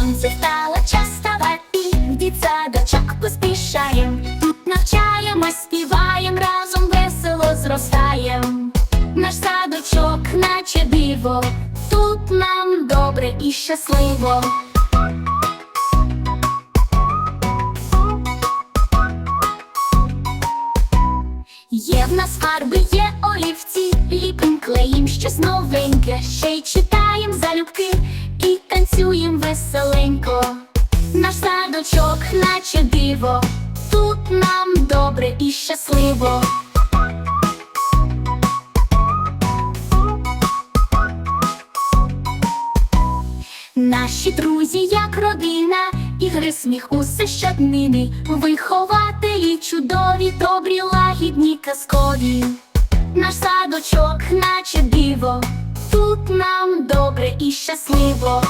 Сонце стало час ставати, від садочок поспішаєм. Тут навчаємось, співаєм, разом весело зростаєм. Наш садочок, наче диво, тут нам добре і щасливо. Є в нас фарби, є олівці, ліпим клеїм щось новеньке, ще й читаєм залюбки і танцюєм веселенько. Наш садочок, наче диво, тут нам добре і щасливо. Наші друзі, як родина, ігри, сміх, усе щоднини, вихователі чудові, добрі, лагідні, казкові. Наш садочок, наче диво, тут нам добре і щасливо.